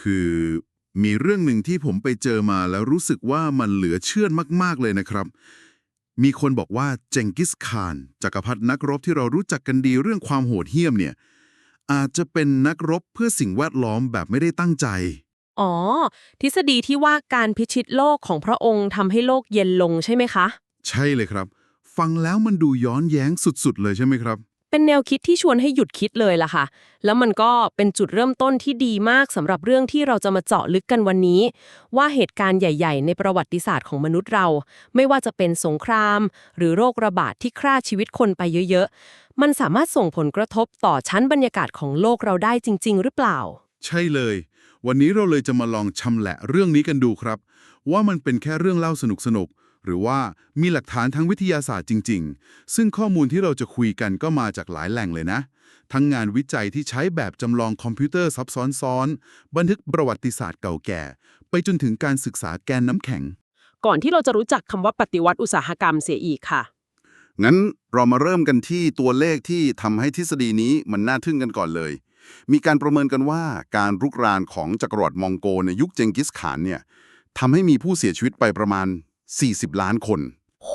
คือมีเรื่องหนึ่งที่ผมไปเจอมาแล้วรู้สึกว่ามันเหลือเชื่อมาก ๆ เลยนะครับ มีคนบอกว่าเจงกิสข่านจักรพรรดินักรบที่เรารู้จักกันดีเรื่องความโหดเหี้ยมเนี่ย อาจจะเป็นนักรบเพื่อสิ่งแวดล้อมแบบไม่ได้ตั้งใจ อ๋อ ทฤษฎีที่ว่าการพิชิตโลกของพระองค์ทำให้โลกเย็นลงใช่ไหมคะ ใช่เลยครับ ฟังแล้วมันดูย้อนแย้งสุด ๆ เลยใช่ไหมครับ เป็นแนวคิดที่ชวนให้หยุดคิดเลยล่ะค่ะ แล้วมันก็เป็นจุดเริ่มต้นที่ดีมากสำหรับเรื่องที่เราจะมาเจาะลึกกันวันนี้ ว่าเหตุการณ์ใหญ่ ๆ ในประวัติศาสตร์ของมนุษย์เรา ไม่ว่าจะเป็นสงคราม หรือโรคระบาดที่ฆ่าชีวิตคนไปเยอะ ๆ มันสามารถส่งผลกระทบต่อชั้นบรรยากาศของโลกเราได้จริง ๆ หรือเปล่า ใช่เลย วันนี้เราเลยจะมาลองชำแหละเรื่องนี้กันดูครับ ว่ามันเป็นแค่เรื่องเล่าสนุกๆ หรือว่ามีหลักฐานทางวิทยาศาสตร์จริง ๆ ซึ่งข้อมูลที่เราจะคุยกันก็มาจากหลายแหล่งเลยนะ ทั้งงานวิจัยที่ใช้แบบจำลองคอมพิวเตอร์ซับซ้อนๆบันทึกประวัติศาสตร์เก่าแก่ ไปจนถึงการศึกษาแกนน้ำแข็ง ก่อนที่เราจะรู้จักคำว่าปฏิวัติอุตสาหกรรมเสียอีกค่ะ งั้นเรามาเริ่มกันที่ตัวเลขที่ทำให้ทฤษฎีนี้มันน่าทึ่งกันก่อนเลย มีการประเมินกันว่าการรุกรานของจักรวรรดิมองโกในยุคเจงกิสข่านเนี่ยทำให้มีผู้เสียชีวิตไปประมาณ 40 ล้านคน โห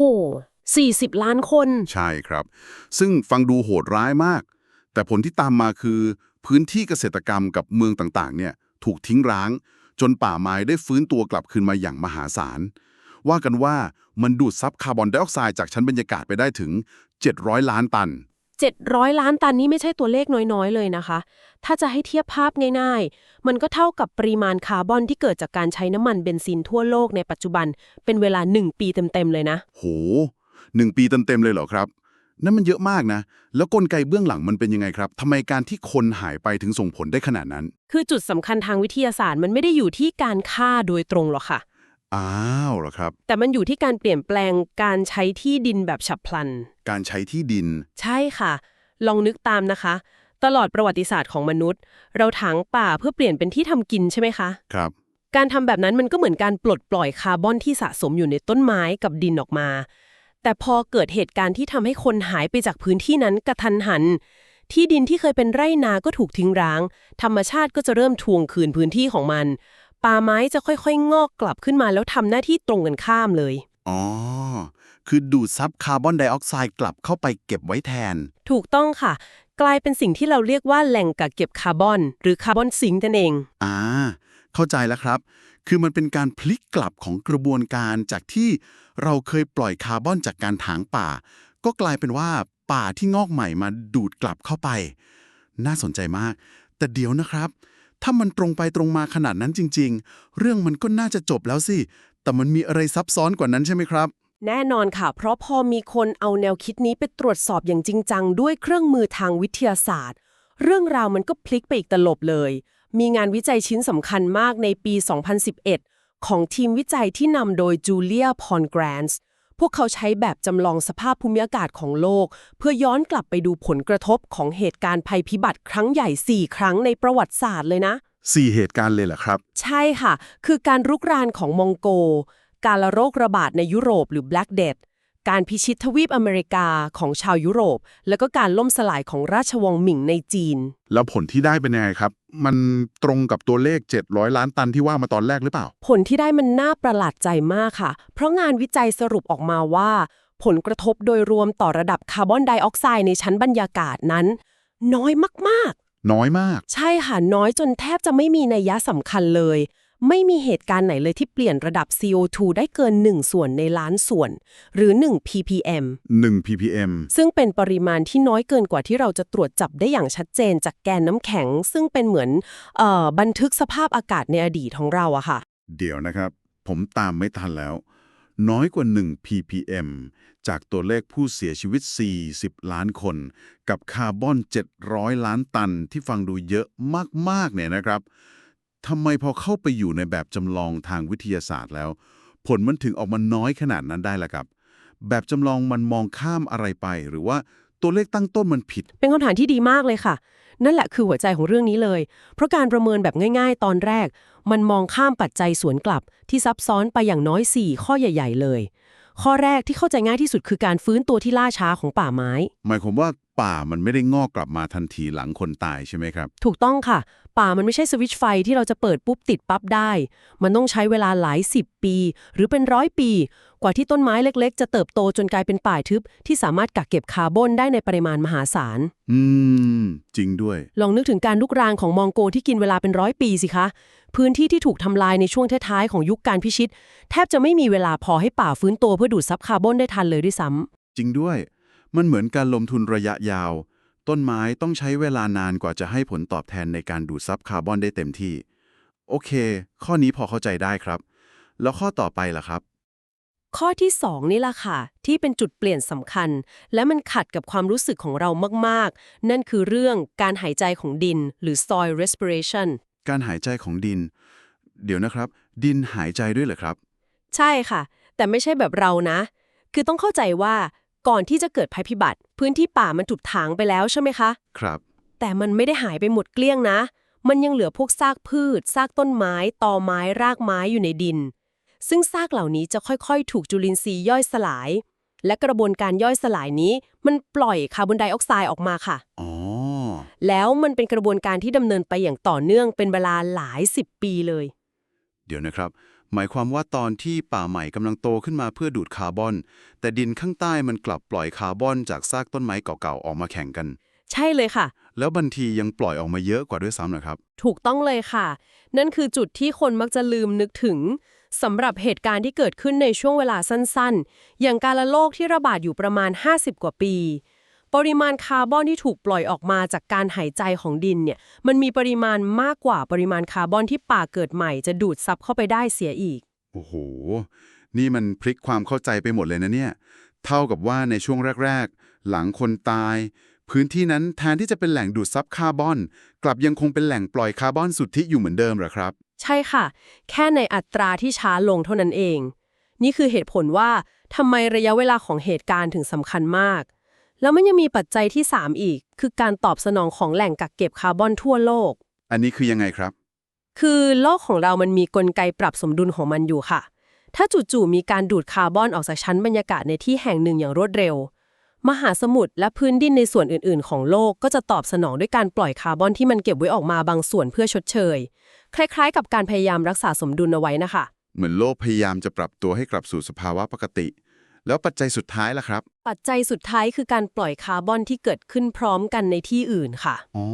40 ล้านคน ใช่ครับ ซึ่งฟังดูโหดร้ายมาก แต่ผลที่ตามมาคือ พื้นที่เกษตรกรรมกับเมืองต่างๆ เนี่ยถูกทิ้งร้าง จนป่าไม้ได้ฟื้นตัวกลับคืนมาอย่างมหาศาล ว่ากันว่ามันดูดซับคาร์บอนไดออกไซด์จากชั้นบรรยากาศไปได้ถึง 700 ล้านตัน 700 ล้านตันนี่ไม่ใช่ตัวเลขน้อยๆ เลยนะคะ ถ้าจะให้เทียบภาพง่ายๆ มันก็เท่ากับปริมาณคาร์บอนที่เกิดจากการใช้น้ำมันเบนซินทั่วโลกในปัจจุบัน เป็นเวลา 1 ปีเต็มๆ เลยนะ โหหนึ่งปีเต็มๆ เลยเหรอครับ นั่นมันเยอะมากนะ แล้วกลไกเบื้องหลังมันเป็นยังไงครับทำไมการที่คนหายไปถึงส่งผลได้ขนาดนั้น คือจุดสำคัญทางวิทยาศาสตร์มันไม่ได้อยู่ที่การฆ่าโดยตรงหรอกค่ะ อ้าวเหรอครับ แต่มันอยู่ที่การเปลี่ยนแปลงการใช้ที่ดินแบบฉับพลัน การใช้ที่ดิน ใช่ค่ะ ลองนึกตามนะคะ ตลอดประวัติศาสตร์ของมนุษย์ เราถางป่าเพื่อเปลี่ยนเป็นที่ทำกินใช่ไหมคะ ครับ การทำแบบนั้นมันก็เหมือนการปลดปล่อยคาร์บอนที่สะสมอยู่ในต้นไม้กับดินออกมา แต่พอเกิดเหตุการณ์ที่ทำให้คนหายไปจากพื้นที่นั้นกระทันหัน ที่ดินที่เคยเป็นไร่นาก็ถูกทิ้งร้าง ธรรมชาติก็จะเริ่มทวงคืนพื้นที่ของมัน ป่าไม้จะค่อยๆ งอกกลับขึ้นมาแล้วทำหน้าที่ตรงกันข้ามเลย อ๋อ คือดูดซับคาร์บอนไดออกไซด์กลับเข้าไปเก็บไว้แทน ถูกต้องค่ะ กลายเป็นสิ่งที่เราเรียกว่าแหล่งกักเก็บคาร์บอน หรือคาร์บอนซิงค์นั่นเอง อ่า เข้าใจแล้วครับ คือมันเป็นการพลิกกลับของกระบวนการจากที่เราเคยปล่อยคาร์บอนจากการถางป่า ก็กลายเป็นว่าป่าที่งอกใหม่มาดูดกลับเข้าไป น่าสนใจมาก แต่เดี๋ยวนะครับ ถ้ามันตรงไปตรงมาขนาดนั้นจริง ๆ เรื่องมันก็น่าจะจบแล้วสิ แต่มันมีอะไรซับซ้อนกว่านั้นใช่ไหมครับ แน่นอนค่ะ เพราะพอมีคนเอาแนวคิดนี้ไปตรวจสอบอย่างจริงจังด้วยเครื่องมือทางวิทยาศาสตร์ เรื่องราวมันก็พลิกไปอีกตลบเลย มีงานวิจัยชิ้นสำคัญมากในปี 2011 ของทีมวิจัยที่นำโดยจูเลีย พอนแกรนส์ พวกเขาใช้แบบจำลองสภาพภูมิอากาศของโลก เพื่อย้อนกลับไปดูผลกระทบของเหตุการณ์ภัยพิบัติครั้งใหญ่ 4 ครั้งในประวัติศาสตร์เลยนะสี่เหตุการณ์เลยเหรอครับ ใช่ค่ะ คือการรุกรานของมองโก การละโรคระบาดในยุโรปหรือ Black Death การพิชิตทวีปอเมริกาของชาวยุโรป แล้วก็การล่มสลายของราชวงศ์หมิงในจีน แล้วผลที่ได้เป็นยังไงครับ มันตรงกับตัวเลข 700 ล้านตันที่ว่ามาตอนแรกหรือเปล่า ผลที่ได้มันน่าประหลาดใจมากค่ะ เพราะงานวิจัยสรุปออกมาว่า ผลกระทบโดยรวมต่อระดับคาร์บอนไดออกไซด์ในชั้นบรรยากาศนั้น น้อยมากน้อยมากๆใช่ค่ะน้อยจนแทบจะไม่มีนัยยะสำคัญเลย ไม่มีเหตุการณ์ไหนเลยที่เปลี่ยนระดับ CO2 ได้เกิน 1 ส่วนในล้านส่วน หรือ 1 ppm 1 ppm ซึ่งเป็นปริมาณที่น้อยเกินกว่าที่เราจะตรวจจับได้อย่างชัดเจนจากแกนน้ำแข็ง ซึ่งเป็นเหมือนเออบันทึกสภาพอากาศในอดีตของเราอะค่ะ เดี๋ยวนะครับ ผมตามไม่ทันแล้ว น้อยกว่า 1 ppm จากตัวเลขผู้เสียชีวิต 40 ล้านคน กับคาร์บอน 700 ล้านตันที่ฟังดูเยอะมากๆเนี่ยนะครับ ทำไมพอเข้าไปอยู่ในแบบจำลองทางวิทยาศาสตร์แล้ว ผลมันถึงออกมาน้อยขนาดนั้นได้ล่ะครับ แบบจำลองมันมองข้ามอะไรไป หรือว่าตัวเลขตั้งต้นมันผิด เป็นคำถามที่ดีมากเลยค่ะ นั่นแหละคือหัวใจของเรื่องนี้เลย เพราะการประเมินแบบง่าย ๆ ตอนแรก มันมองข้ามปัจจัยสวนกลับ ที่ซับซ้อนไปอย่างน้อย 4 ข้อใหญ่ ๆ เลย ข้อแรกที่เข้าใจง่ายที่สุดคือการฟื้นตัวที่ล่าช้าของป่าไม้ หมายความว่า ป่ามันไม่ได้งอกกลับมาทันทีหลังคนตายใช่ไหมครับ ถูกต้องค่ะ ป่ามันไม่ใช่สวิตช์ไฟที่เราจะเปิดปุ๊บติดปั๊บได้ มันต้องใช้เวลาหลายสิบปี หรือเป็นร้อยปี กว่าที่ต้นไม้เล็กๆ จะเติบโตจนกลายเป็นป่าทึบ ที่สามารถกักเก็บคาร์บอนได้ในปริมาณมหาศาล อืม จริงด้วย ลองนึกถึงการลุกรานของมองโกที่กินเวลาเป็นร้อยปีสิคะ พื้นที่ที่ถูกทำลายในช่วงท้ายๆของยุคการพิชิต แทบจะไม่มีเวลาพอให้ป่าฟื้นตัวเพื่อดูดซับคาร์บอนได้ทันเลยด้วยซ้ำจริงด้วย มันเหมือนการลงทุนระยะยาว ต้นไม้ต้องใช้เวลานานกว่าจะให้ผลตอบแทนในการดูดซับคาร์บอนได้เต็มที่ โอเค ข้อนี้พอเข้าใจได้ครับ แล้วข้อต่อไปล่ะครับ ข้อที่ 2 นี่ล่ะค่ะ ที่เป็นจุดเปลี่ยนสำคัญ และมันขัดกับความรู้สึกของเรามาก ๆ นั่นคือเรื่องการหายใจของดิน หรือ soil respiration การหายใจของดิน เดี๋ยวนะครับ ดินหายใจด้วยเหรอครับ ใช่ค่ะ แต่ไม่ใช่แบบเรานะ คือต้องเข้าใจว่า ก่อนที่จะเกิดภัยพิบัติ พื้นที่ป่ามันถูกถางไปแล้วใช่ไหมคะ ครับ แต่มันไม่ได้หายไปหมดเกลี้ยงนะ มันยังเหลือพวกซากพืช ซากต้นไม้ ตอไม้รากไม้อยู่ในดิน ซึ่งซากเหล่านี้จะค่อยๆ ถูกจุลินทรีย์ย่อยสลาย และกระบวนการย่อยสลายนี้ มันปล่อยคาร์บอนไดออกไซด์ออกมาค่ะอ๋อแล้วมันเป็นกระบวนการที่ดำเนินไปอย่างต่อเนื่องเป็นเวลาหลายสิบปีเลย เดี๋ยวนะครับ หมายความว่าตอนที่ป่าใหม่กำลังโตขึ้นมาเพื่อดูดคาร์บอน แต่ดินข้างใต้มันกลับปล่อยคาร์บอนจากซากต้นไม้เก่าๆออกมาแข่งกัน ใช่เลยค่ะ แล้วบางทียังปล่อยออกมาเยอะกว่าด้วยซ้ำเหรอครับ ถูกต้องเลยค่ะ นั่นคือจุดที่คนมักจะลืมนึกถึงสำหรับเหตุการณ์ที่เกิดขึ้นในช่วงเวลาสั้นๆ อย่างการละโรคที่ระบาดอยู่ประมาณ 50 กว่าปี ปริมาณคาร์บอนที่ถูกปล่อยออกมาจากการหายใจของดินเนี่ยมันมีปริมาณมากกว่าปริมาณคาร์บอนที่ป่าเกิดใหม่จะดูดซับเข้าไปได้เสียอีก โอ้โห นี่มันพลิกความเข้าใจไปหมดเลยนะเนี่ย เท่ากับว่าในช่วงแรก ๆ หลังคนตาย พื้นที่นั้นแทนที่จะเป็นแหล่งดูดซับคาร์บอน กลับยังคงเป็นแหล่งปล่อยคาร์บอนสุทธิอยู่เหมือนเดิมเหรอครับ ใช่ค่ะ แค่ในอัตราที่ช้าลงเท่านั้นเอง นี่คือเหตุผลว่าทำไมระยะเวลาของเหตุการณ์ถึงสำคัญมาก แล้วมันยังมีปัจจัยที่ 3 อีก คือการตอบสนองของแหล่งกักเก็บคาร์บอนทั่วโลก อันนี้คือยังไงครับ คือโลกของเรามันมีกลไกปรับสมดุลของมันอยู่ค่ะ ถ้าจู่ๆมีการดูดคาร์บอนออกจากชั้นบรรยากาศในที่แห่งหนึ่งอย่างรวดเร็ว มหาสมุทรและพื้นดินในส่วนอื่นๆ ของโลกก็จะตอบสนองด้วยการปล่อยคาร์บอนที่มันเก็บไว้ออกมาบางส่วนเพื่อชดเชย คล้ายๆ กับการพยายามรักษาสมดุลเอาไว้นะคะ เหมือนโลกพยายามจะปรับตัวให้กลับสู่สภาวะปกติ แล้วปัจจัยสุดท้ายล่ะครับ ปัจจัยสุดท้ายคือการปล่อยคาร์บอนที่เกิดขึ้นพร้อมกันในที่อื่นค่ะ อ๋อ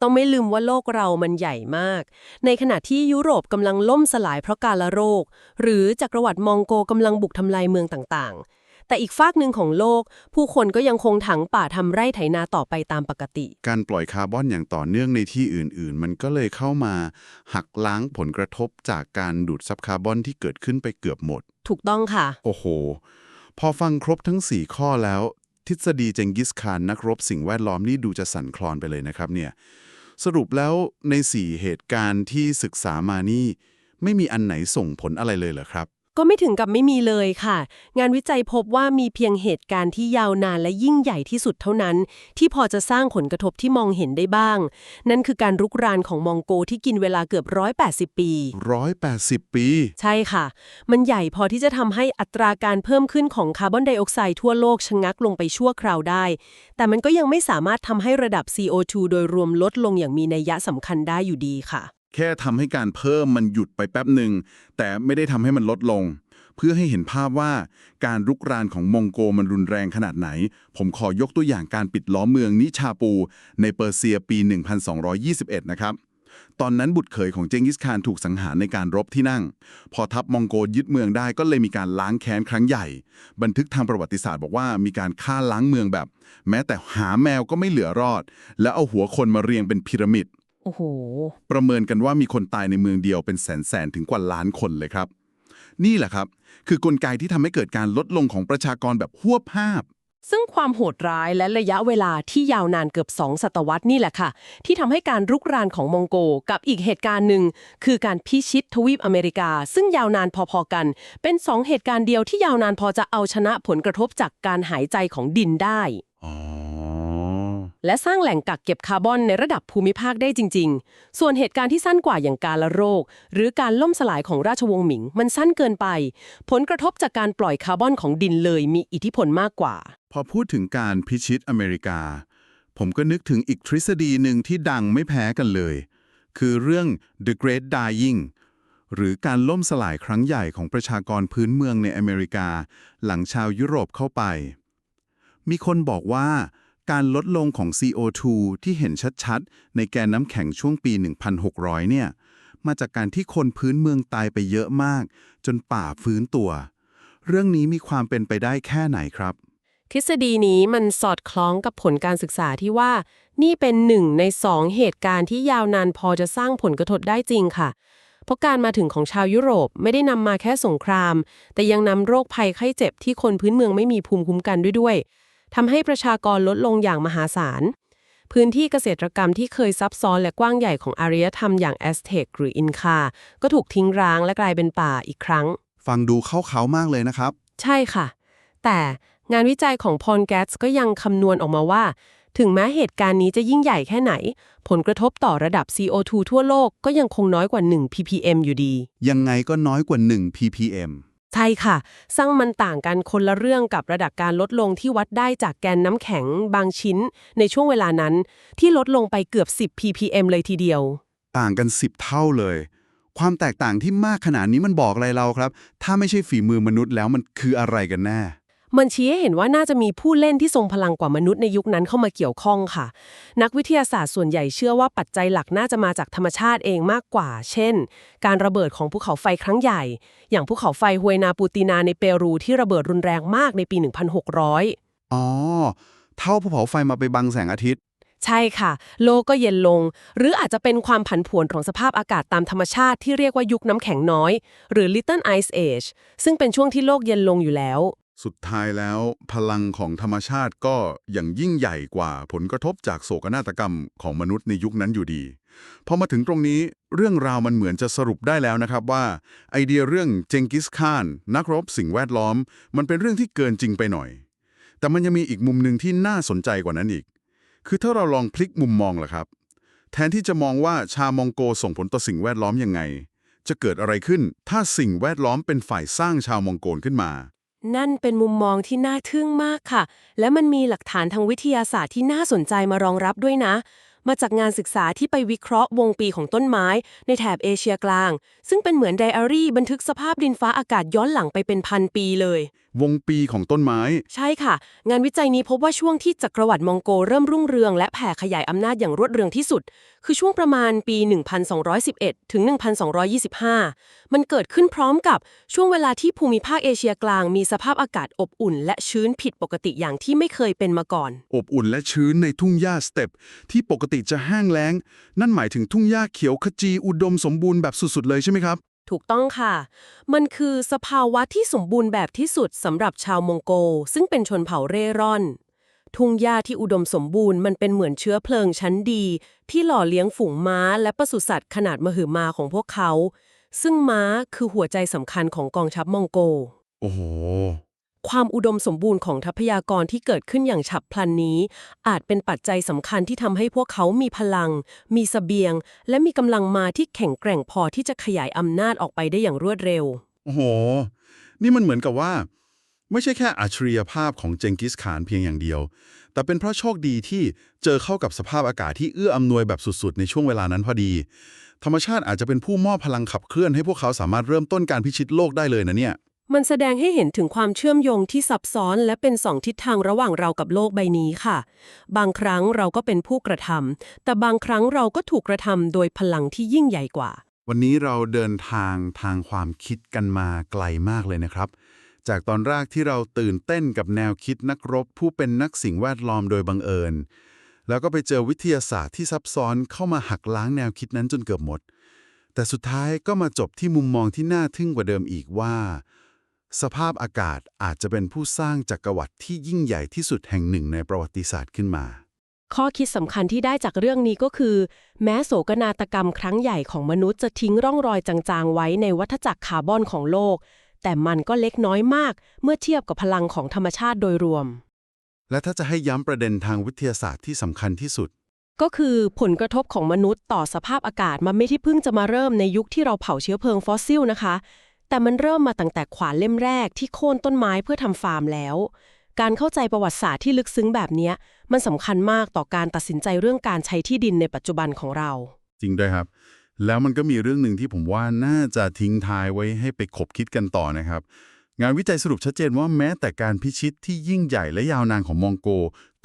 ต้องไม่ลืมว่าโลกเรามันใหญ่มาก ในขณะที่ยุโรปกำลังล่มสลายเพราะการละโรค หรือจักรวรรดิมองโกกำลังบุกทำลายเมืองต่างๆ แต่อีกฝากหนึ่งของโลก ผู้คนก็ยังคงถังป่าทำไร่ไถนาต่อไปตามปกติ การปล่อยคาร์บอนอย่างต่อเนื่องในที่อื่น ๆ มันก็เลยเข้ามาหักล้างผลกระทบจากการดูดซับคาร์บอนที่เกิดขึ้นไปเกือบหมด ถูกต้องค่ะ โอ้โห พอฟังครบทั้ง 4 ข้อแล้ว ทฤษฎีเจงกิสคานนักรบสิ่งแวดล้อมนี่ดูจะสั่นคลอนไปเลยนะครับเนี่ยสรุปแล้วใน 4 เหตุการณ์ที่ศึกษามานี่ ไม่มีอันไหนส่งผลอะไรเลยเหรอครับ ก็ไม่ถึงกับไม่มีเลยค่ะ งานวิจัยพบว่ามีเพียงเหตุการณ์ที่ยาวนานและยิ่งใหญ่ที่สุดเท่านั้น ที่พอจะสร้างผลกระทบที่มองเห็นได้บ้าง นั่นคือการรุกรานของมองโกที่กินเวลาเกือบ 180 ปี 180 ปี ใช่ค่ะ มันใหญ่พอที่จะทำให้อัตราการเพิ่มขึ้นของคาร์บอนไดออกไซด์ทั่วโลกชะงักลงไปชั่วคราวได้ แต่มันก็ยังไม่สามารถทำให้ระดับ CO2 โดยรวมลดลงอย่างมีนัยยะสำคัญได้อยู่ดีค่ะ แค่ทำให้การเพิ่มมันหยุดไปแป๊บหนึ่งแต่ไม่ได้ทำให้มันลดลง เพื่อให้เห็นภาพว่าการรุกรานของมองโกมันรุนแรงขนาดไหน ผมขอยกตัวอย่างการปิดล้อมเมืองนิชาปู ในเปอร์เซียปี 1221 นะครับตอนนั้นบุตรเขยของเจงกิสข่านถูกสังหารในการรบที่นั่ง พอทัพมองโกยึดเมืองได้ก็เลยมีการล้างแค้นครั้งใหญ่ บันทึกทางประวัติศาสตร์บอกว่ามีการฆ่าล้างเมืองแบบ แม้แต่หาแมวก็ไม่เหลือรอด แล้วเอาหัวคนมาเรียงเป็นพีระมิด โอ้โห ประเมินกันว่ามีคนตายในเมืองเดียวเป็นแสนแสนๆถึงกว่าล้านคนเลยครับ นี่แหละครับ คือกลไกที่ทำให้เกิดการลดลงของประชากรแบบหวบภาพ ซึ่งความโหดร้ายและระยะเวลาที่ยาวนานเกือบ2ศตวรรษนี่แหละค่ะ ที่ทำให้การรุกรานของมองโกกับอีกเหตุการณ์หนึ่ง คือการพิชิตทวีปอเมริกา ซึ่งยาวนานพอๆกัน เป็น2เหตุการณ์เดียวที่ยาวนานพอจะเอาชนะผลกระทบจากการหายใจของดินได้อ๋อ และสร้างแหล่งกักเก็บคาร์บอนในระดับภูมิภาคได้จริง ๆ ส่วนเหตุการณ์ที่สั้นกว่าอย่างการละโรค หรือการล่มสลายของราชวงศ์หมิง มันสั้นเกินไป ผลกระทบจากการปล่อยคาร์บอนของดินเลยมีอิทธิพลมากกว่า พอพูดถึงการพิชิตอเมริกา ผมก็นึกถึงอีกทฤษฎีหนึ่งที่ดังไม่แพ้กันเลย คือเรื่อง The Great Dying หรือการล่มสลายครั้งใหญ่ของประชากรพื้นเมืองในอเมริกา หลังชาวยุโรปเข้าไป มีคนบอกว่า การลดลงของ CO2 ที่เห็นชัดๆ ในแกนน้ำแข็งช่วงปี 1,600 เนี่ย มาจากการที่คนพื้นเมืองตายไปเยอะมาก จนป่าฟื้นตัว เรื่องนี้มีความเป็นไปได้แค่ไหนครับ ทฤษฎีนี้มันสอดคล้องกับผลการศึกษาที่ว่า นี่เป็นหนึ่งในสองเหตุการณ์ที่ยาวนานพอจะสร้างผลกระทบได้จริงค่ะ เพราะการมาถึงของชาวยุโรปไม่ได้นำมาแค่สงคราม แต่ยังนำโรคภัยไข้เจ็บที่คนพื้นเมืองไม่มีภูมิคุ้มกันด้วยด้วย ทำให้ประชากรลดลงอย่างมหาศาล พื้นที่เกษตรกรรมที่เคยซับซ้อนและกว้างใหญ่ของอารยธรรมอย่างแอสเท็กหรืออินคา ก็ถูกทิ้งร้างและกลายเป็นป่าอีกครั้ง ฟังดูเข้าเขามากเลยนะครับ ใช่ค่ะ แต่งานวิจัยของพอลแกตส์ก็ยังคำนวณออกมาว่า ถึงแม้เหตุการณ์นี้จะยิ่งใหญ่แค่ไหน ผลกระทบต่อระดับ CO2 ทั่วโลกก็ยังคงน้อยกว่า 1 ppm อยู่ดี ยังไงก็น้อยกว่า 1 ppm ใช่ค่ะซึ่งมันต่างกันคนละเรื่องกับระดับการลดลงที่วัดได้จากแกนน้ำแข็งบางชิ้น ในช่วงเวลานั้นที่ลดลงไปเกือบ 10 ppm เลยทีเดียว ต่างกัน 10 เท่าเลย ความแตกต่างที่มากขนาดนี้มันบอกอะไรเราครับ ถ้าไม่ใช่ฝีมือมนุษย์แล้วมันคืออะไรกันแน่ มันชี้ให้เห็นว่าน่าจะมีผู้เล่นที่ทรงพลังกว่ามนุษย์ในยุคนั้นเข้ามาเกี่ยวข้องค่ะ นักวิทยาศาสตร์ส่วนใหญ่เชื่อว่าปัจจัยหลักน่าจะมาจากธรรมชาติเองมากกว่า เช่น การระเบิดของภูเขาไฟครั้งใหญ่ อย่างภูเขาไฟฮวยนาปูตินาในเปรูที่ระเบิดรุนแรงมากในปี 1600 อ๋อ เท่าภูเขาไฟมาไปบังแสงอาทิตย์ใช่ค่ะ โลกก็เย็นลง หรืออาจจะเป็นความผันผวนของสภาพอากาศตามธรรมชาติที่เรียกว่ายุคน้ำแข็งน้อย หรือ Little Ice Age ซึ่งเป็นช่วงที่โลกเย็นลงอยู่แล้ว สุดท้ายแล้วพลังของธรรมชาติก็ยังยิ่งใหญ่กว่าผลกระทบจากโศกนาฏกรรมของมนุษย์ในยุคนั้นอยู่ดี พอมาถึงตรงนี้เรื่องราวมันเหมือนจะสรุปได้แล้วนะครับว่า ไอเดียเรื่องเจงกิสข่าน นักรบสิ่งแวดล้อม มันเป็นเรื่องที่เกินจริงไปหน่อย แต่มันยังมีอีกมุมหนึ่งที่น่าสนใจกว่านั้นอีก คือถ้าเราลองพลิกมุมมองล่ะครับ แทนที่จะมองว่าชาวมองโกส่งผลต่อสิ่งแวดล้อมยังไง จะเกิดอะไรขึ้นถ้าสิ่งแวดล้อมเป็นฝ่ายสร้างชาวมองโกลขึ้นมา นั่นเป็นมุมมองที่น่าทึ่งมากค่ะ และมันมีหลักฐานทางวิทยาศาสตร์ที่น่าสนใจมารองรับด้วยนะ มาจากงานศึกษาที่ไปวิเคราะห์วงปีของต้นไม้ ในแถบเอเชียกลาง ซึ่งเป็นเหมือนไดอารี่บันทึกสภาพดินฟ้าอากาศย้อนหลังไปเป็นพันปีเลยวงปีของต้นไม้ ใช่ค่ะ งานวิจัยนี้พบว่าช่วงที่จักรวรรดิมองโกเริ่มรุ่งเรือง และแผ่ขยายอำนาจอย่างรวดเร็วที่สุด คือช่วงประมาณปี 1211 ถึง 1225 มันเกิดขึ้นพร้อมกับช่วงเวลาที่ภูมิภาคเอเชียกลางมีสภาพอากาศอบอุ่น และชื้นผิดปกติอย่างที่ไม่เคยเป็นมาก่อน อบอุ่นและชื้นในทุ่งหญ้าสเต็ปที่ปกติจะแห้งแล้ง นั่นหมายถึงทุ่งหญ้าเขียวขจีอุดมสมบูรณ์แบบสุดๆเลยใช่ไหมครับ ถูกต้องค่ะ มันคือสภาวะที่สมบูรณ์แบบที่สุดสำหรับชาวมองโก ซึ่งเป็นชนเผ่าเร่ร่อน ทุ่งหญ้าที่อุดมสมบูรณ์มันเป็นเหมือนเชื้อเพลิงชั้นดี ที่หล่อเลี้ยงฝูงม้าและปศุสัตว์ขนาดมหึมาของพวกเขา ซึ่งม้าคือหัวใจสำคัญของกองทัพมองโก โอ้โห ความอุดมสมบูรณ์ของทรัพยากรที่เกิดขึ้นอย่างฉับพลันนี้ อาจเป็นปัจจัยสำคัญที่ทำให้พวกเขามีพลัง มีเสบียง และมีกำลังมาที่แข็งแกร่งพอที่จะขยายอำนาจออกไปได้อย่างรวดเร็ว โอ้โห นี่มันเหมือนกับว่า ไม่ใช่แค่อัจฉริยภาพของเจงกิสขานเพียงอย่างเดียว แต่เป็นเพราะโชคดีที่เจอเข้ากับสภาพอากาศที่เอื้ออำนวยแบบสุดๆ ในช่วงเวลานั้นพอดี ธรรมชาติอาจจะเป็นผู้มอบพลังขับเคลื่อนให้พวกเขาสามารถเริ่มต้นการพิชิตโลกได้เลยนะเนี่ย มันแสดงให้เห็นถึงความเชื่อมโยงที่ซับซ้อนและเป็นสองทิศทางระหว่างเรากับโลกใบนี้ค่ะ บางครั้งเราก็เป็นผู้กระทำแต่บางครั้งเราก็ถูกกระทำโดยพลังที่ยิ่งใหญ่กว่า วันนี้เราเดินทางทางความคิดกันมาไกลมากเลยนะครับ จากตอนแรกที่เราตื่นเต้นกับแนวคิดนักรบ ผู้เป็นนักสิ่งแวดล้อมโดยบังเอิญ แล้วก็ไปเจอวิทยาศาสตร์ที่ซับซ้อนเข้ามาหักล้างแนวคิดนั้นจนเกือบหมด แต่สุดท้ายก็มาจบที่มุมมองที่น่าทึ่งกว่าเดิมอีกว่า สภาพอากาศอาจจะเป็นผู้สร้างจักรวรรดิที่ยิ่งใหญ่ที่สุดแห่งหนึ่งในประวัติศาสตร์ขึ้นมา ข้อคิดสำคัญที่ได้จากเรื่องนี้ก็คือ แม้โศกนาฏกรรมครั้งใหญ่ของมนุษย์จะทิ้งร่องรอยจางๆ ไว้ในวัฏจักรคาร์บอนของโลก แต่มันก็เล็กน้อยมาก เมื่อเทียบกับพลังของธรรมชาติโดยรวม และถ้าจะให้ย้ำประเด็นทางวิทยาศาสตร์ที่สำคัญที่สุด ก็คือผลกระทบของมนุษย์ต่อสภาพอากาศมันไม่ที่เพิ่งจะมาเริ่มในยุคที่เราเผาเชื้อเพลิงฟอสซิลนะคะ แต่มันเริ่มมาตั้งแต่ขวานเล่มแรกที่โค่นต้นไม้เพื่อทำฟาร์มแล้ว การเข้าใจประวัติศาสตร์ที่ลึกซึ้งแบบนี้ มันสำคัญมากต่อการตัดสินใจเรื่องการใช้ที่ดินในปัจจุบันของเรา จริงด้วยครับ แล้วมันก็มีเรื่องหนึ่งที่ผมว่าน่าจะทิ้งท้ายไว้ให้ไปขบคิดกันต่อนะครับ งานวิจัยสรุปชัดเจนว่าแม้แต่การพิชิตที่ยิ่งใหญ่และยาวนานของมองโก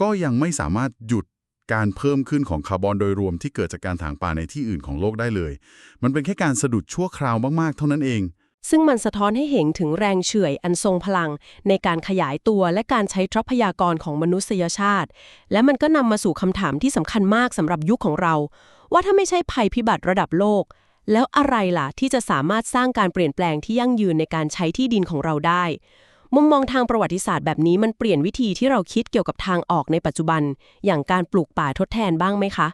ก็ยังไม่สามารถหยุดการเพิ่มขึ้นของคาร์บอนโดยรวมที่เกิดจากการถางป่าในที่อื่นของโลกได้เลย มันเป็นแค่การสะดุดชั่วคราวมากๆ เท่านั้นเอง ซึ่งมันสะท้อนให้เห็นถึงแรงเฉื่อยอันทรงพลัง ในการขยายตัวและการใช้ทรัพยากรของมนุษยชาติ และมันก็นำมาสู่คำถามที่สำคัญมากสำหรับยุคของเรา ว่าถ้าไม่ใช่ภัยพิบัติระดับโลก แล้วอะไรล่ะที่จะสามารถสร้างการเปลี่ยนแปลงที่ยั่งยืนในการใช้ที่ดินของเราได้ มุมมองทางประวัติศาสตร์แบบนี้มันเปลี่ยนวิธีที่เราคิดเกี่ยวกับทางออกในปัจจุบัน อย่างการปลูกป่าทดแทนบ้างไหมคะ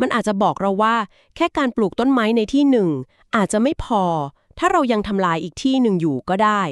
มันอาจจะบอกเราว่า แค่การปลูกต้นไม้ในที่หนึ่งอาจจะไม่พอ ถ้าเรายังทำลายอีกที่หนึ่งอยู่ก็ได้